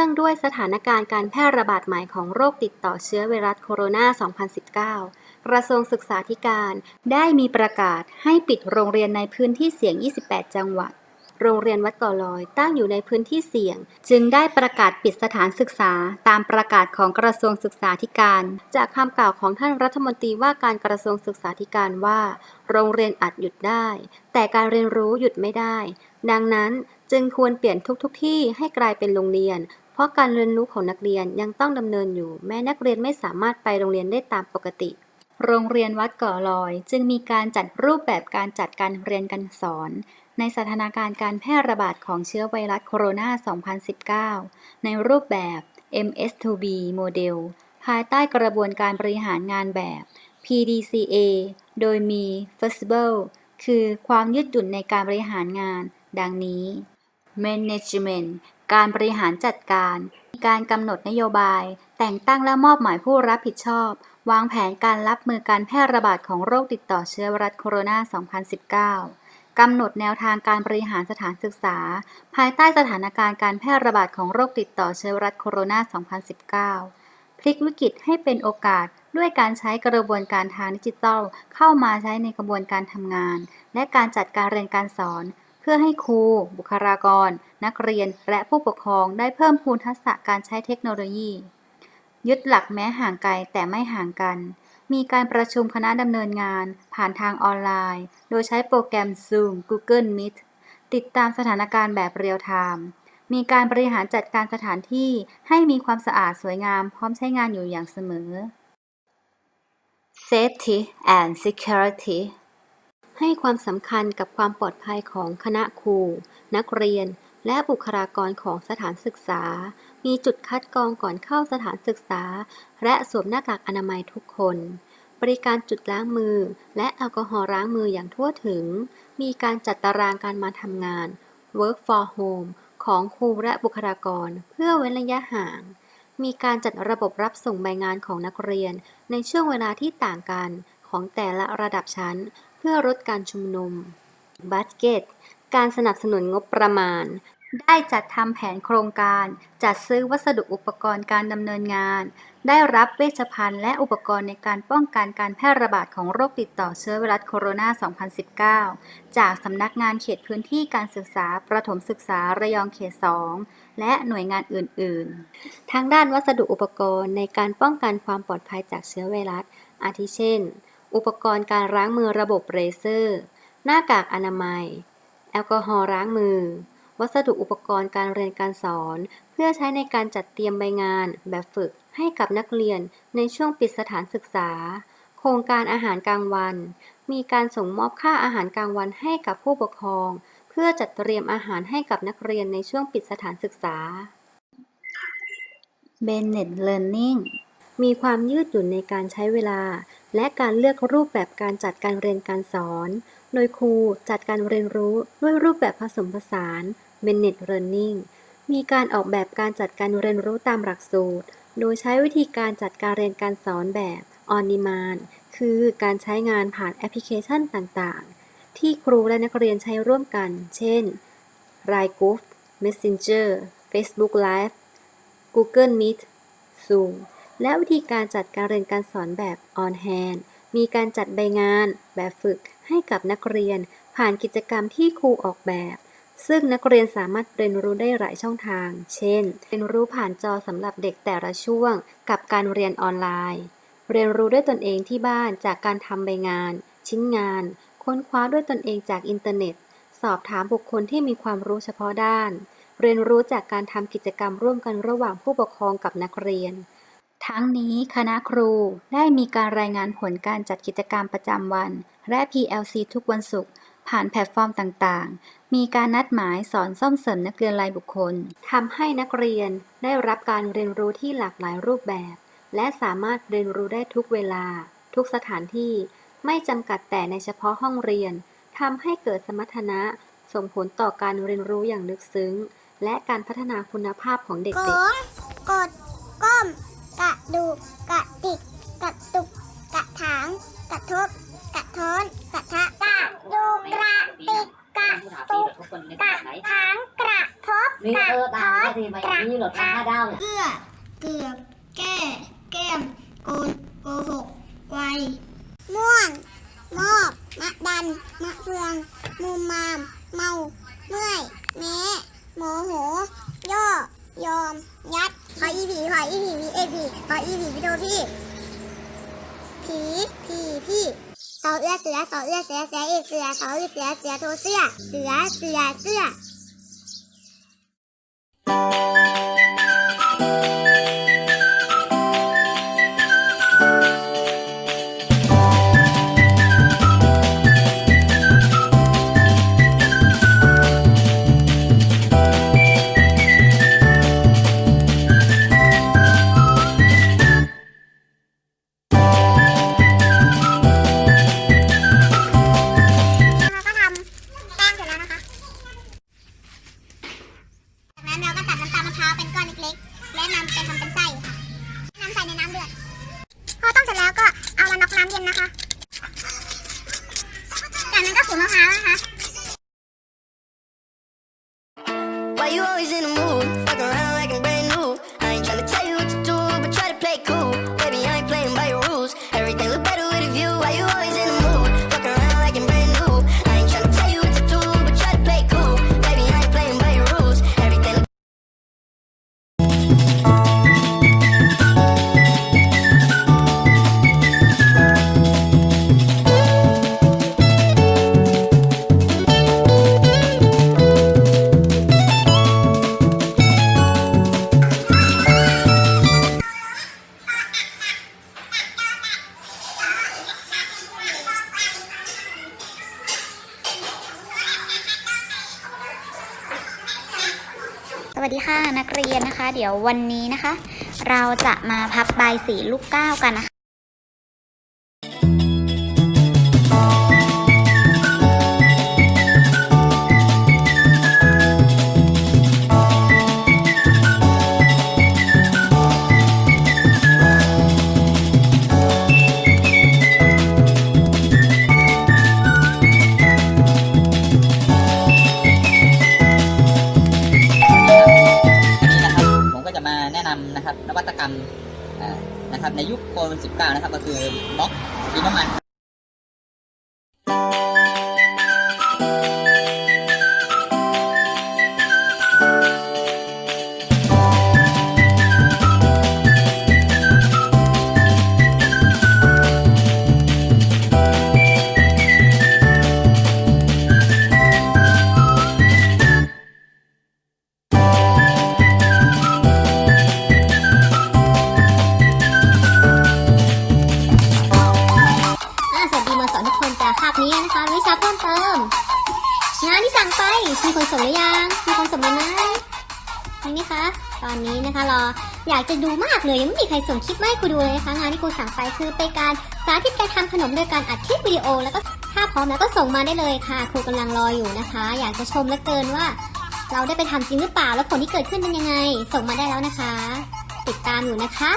นื่องด้วยสถานการณ์การแพร่ระบาดใหม่ของโรคติดต่อเชื้อไวรัสโคโรนา 2019 กระทรวงศึกษาธิการได้มีประกาศให้ปิดโรงเรียนในพื้นที่เสี่ยง 28 จังหวัด โรงเรียนวัดก่อลอยตั้งอยู่ในพื้นที่เสี่ยง จึงได้ประกาศปิดสถานศึกษาตามประกาศของกระทรวงศึกษาธิการ จากคำกล่าวของท่านรัฐมนตรีว่าการกระทรวงศึกษาธิการว่า โรงเรียนอาจหยุดได้ แต่การเรียนรู้หยุดไม่ได้ ดังนั้นจึงควรเปลี่ยนทุกๆทที่ให้กลายเป็นโรงเรียน ราะการเรียนรู้ของนักเรียนยังต้องดำเนินอยู่ แม้นักเรียนไม่สามารถไปโรงเรียนได้ตามปกติ โรงเรียนวัดก่อลอย จึงมีการจัดรูปแบบการจัดการเรียนการสอน ในสถานการณ์การแพร่ระบาดของเชื้อไวรัสโคโรนา 2019 ในรูปแบบ MS2B โมเดลภายใต้กระบวนการบริหารงานแบบ PDCA โดยมี Flexible คือความยืดหยุ่นในการบริหารงาน ดังนี้ Management การบริหารจัดการ การกำหนดนโยบาย แต่งตั้งและมอบหมายผู้รับผิดชอบ วางแผนการรับมือการแพร่ระบาดของโรคติดต่อเชื้อไวรัสโคโรนา 2019 กำหนดแนวทางการบริหารสถานศึกษา ภายใต้สถานการณ์การแพร่ระบาดของโรคติดต่อเชื้อไวรัสโคโรนา 2019 พลิกวิกฤตให้เป็นโอกาสด้วยการใช้กระบวนการทางดิจิทัล เข้ามาใช้ในกระบวนการทำงาน และการจัดการเรียนการสอน เพื่อให้ครู บุคลากร นักเรียน และผู้ปกครองได้เพิ่มพูนทักษะการใช้เทคโนโลยี ยึดหลักแม้ห่างไกลแต่ไม่ห่างกัน มีการประชุมคณะดำเนินงาน ผ่านทางออนไลน์ โดยใช้โปรแกรม Zoom Google Meet ติดตามสถานการณ์แบบเรียลไทม์มีการบริหารจัดการสถานที่ให้มีความสะอาดสวยงามพร้อมใช้งานอยู่อย่างเสมอ Safety and Security ให้ความสำคัญกับความปลอดภัยของคณะครู นักเรียน และบุคลากรของสถานศึกษา มีจุดคัดกรองก่อนเข้าสถานศึกษา และสวมหน้ากากอนามัยทุกคน บริการจุดล้างมือ และแอลกอฮอล์ล้างมืออย่างทั่วถึง มีการจัดตารางการมาทำงาน Work for Home ของครูและบุคลากร เพื่อเว้นระยะห่าง มีการจัดระบบรับส่งใบงานของนักเรียน ในช่วงเวลาที่ต่างกันของแต่ละระดับชั้น เพื่อลดการชุมนุมบัตเกตการสนับสนุนงบประมาณ ได้จัดทำแผนโครงการ จัดซื้อวัสดุอุปกรณ์การดำเนินงาน ได้รับเวชภัณฑ์และอุปกรณ์ในการป้องกันการแพร่ระบาดของโรคติดต่อเชื้อไวรัสโคโรนา 2019 จากสำนักงานเขตพื้นที่การศึกษา ประถมศึกษาระยองเขต 2 และหน่วยงานอื่น ๆ ทางด้านวัสดุอุปกรณ์ในการป้องกันความปลอดภัยจากเชื้อไวรัส อาทิเช่น อุปกรณ์การล้างมือระบบเรเซอร์ หน้ากากอนามัย แอลกอฮอล์ล้างมือ วัสดุอุปกรณ์การเรียนการสอน เพื่อใช้ในการจัดเตรียมใบงานแบบฝึกให้กับนักเรียนในช่วงปิดสถานศึกษา โครงการอาหารกลางวัน มีการส่งมอบค่าอาหารกลางวันให้กับผู้ปกครอง เพื่อจัดเตรียมอาหารให้กับนักเรียนในช่วงปิดสถานศึกษา Bennett Learning มีความยืดหยุ่นในการใช้เวลา และการเลือกรูปแบบการจัดการเรียนการสอน โดยครูจัดการเรียนรู้ด้วยรูปแบบผสมผสาน Bennett Learning มีการออกแบบการจัดการเรียนรู้ตามหลักสูตร โดยใช้วิธีการจัดการเรียนการสอนแบบ On Demand คือการใช้งานผ่านแอปพลิเคชันต่างๆ ที่ครูและนักเรียนใช้ร่วมกัน เช่น Line Group Messenger Facebook Live Google Meet Zoom และวิธีการจัดการเรียนการสอนแบบ on hand มีการจัดใบงานแบบฝึกให้กับนักเรียน ผ่านกิจกรรมที่ครูออกแบบ ซึ่งนักเรียนสามารถเรียนรู้ได้หลายช่องทาง เช่น เรียนรู้ผ่านจอสำหรับเด็กแต่ละช่วง กับการเรียนออนไลน์ เรียนรู้ด้วยตนเองที่บ้านจากการทำใบงาน ชิ้นงาน ค้นคว้าด้วยตนเองจากอินเทอร์เน็ต สอบถามบุคคลที่มีความรู้เฉพาะด้าน เรียนรู้จากการทำกิจกรรมร่วมกันระหว่างผู้ปกครองกับนักเรียน ทั้งนี้คณะครูได้มีการรายงานผลการจัดกิจกรรมประจำวัน และ PLC ทุกวันศุกร์ผ่านแพลตฟอร์มต่างๆ มีการนัดหมายสอนซ่อมเสริมนักเรียนรายบุคคลทำให้นักเรียนได้รับการเรียนรู้ที่หลากหลายรูปแบบ และสามารถเรียนรู้ได้ทุกเวลา ทุกสถานที่ ไม่จำกัดแต่ในเฉพาะห้องเรียนทำให้เกิดสมรรถนะ ส่งผลต่อการเรียนรู้อย่างลึกซึ้ง และการพัฒนาคุณภาพของเด็กๆ ดูกกระติกกระตุกกระถางกระทบกระท้อนกระทะกระดูกกระติกกระตุกกระถางกระทบนี่กระเออตาท้มอนก็ทีมาอย่างนี้เหรอดทางห้าดาวเนี่ยเอื้อเกือบแก้แก้มโกนโกหกไวม่วงมอบมะดันมะเฟืองมุมมามเมาเมื่อยแม้โมโหย่อยอมยัด ขออีผีขออีผีวีเอผีขออีผีวิดีโอพี่ ผีผีพี่สอเอือเสือสอเอือเสือเสือเอกเสือสอเอื้อเสือเสือโทเสือเสือเสือเสือ นั้นเราก็ตัดน้ำตาลมะพร้าวเป็นก้อนเล็กๆ และนำไปทำเป็นไส้ค่ะนำใส่ในน้ำเดือด พอต้มเสร็จแล้วก็เอามาน็อกน้ำเย็นนะคะ จากนั้นก็ขูดมะพร้าวนะคะ วัสดีค่ะนักเรียนนะคะ เดี๋ยววันนี้นะคะ เราจะมาพับใบสีลูกเก้ากันนะคะ ในยุคโควิด19นะครับ ก็คือบล็อกดินน้ำมัน มีคนส่งมาไหมมีไหมคะ ตอนนี้นะคะรออยากจะดูมากเลยยังไม่มีใครส่งคลิปมาให้ครูดูเลยนะคะงานที่ครูสั่งไปคือเป็นการสาธิตการทำขนมโดยการอัดคลิปวิดีโอ แล้วก็ถ้าพร้อมแล้วก็ส่งมาได้เลยค่ะ ครูกำลังรออยู่นะคะ อยากจะชมเหลือเกินว่า เราได้ไปทำจริงหรือเปล่าแล้วผลที่เกิดขึ้นเป็นยังไง ส่งมาได้แล้วนะคะ ติดตามอยู่นะคะ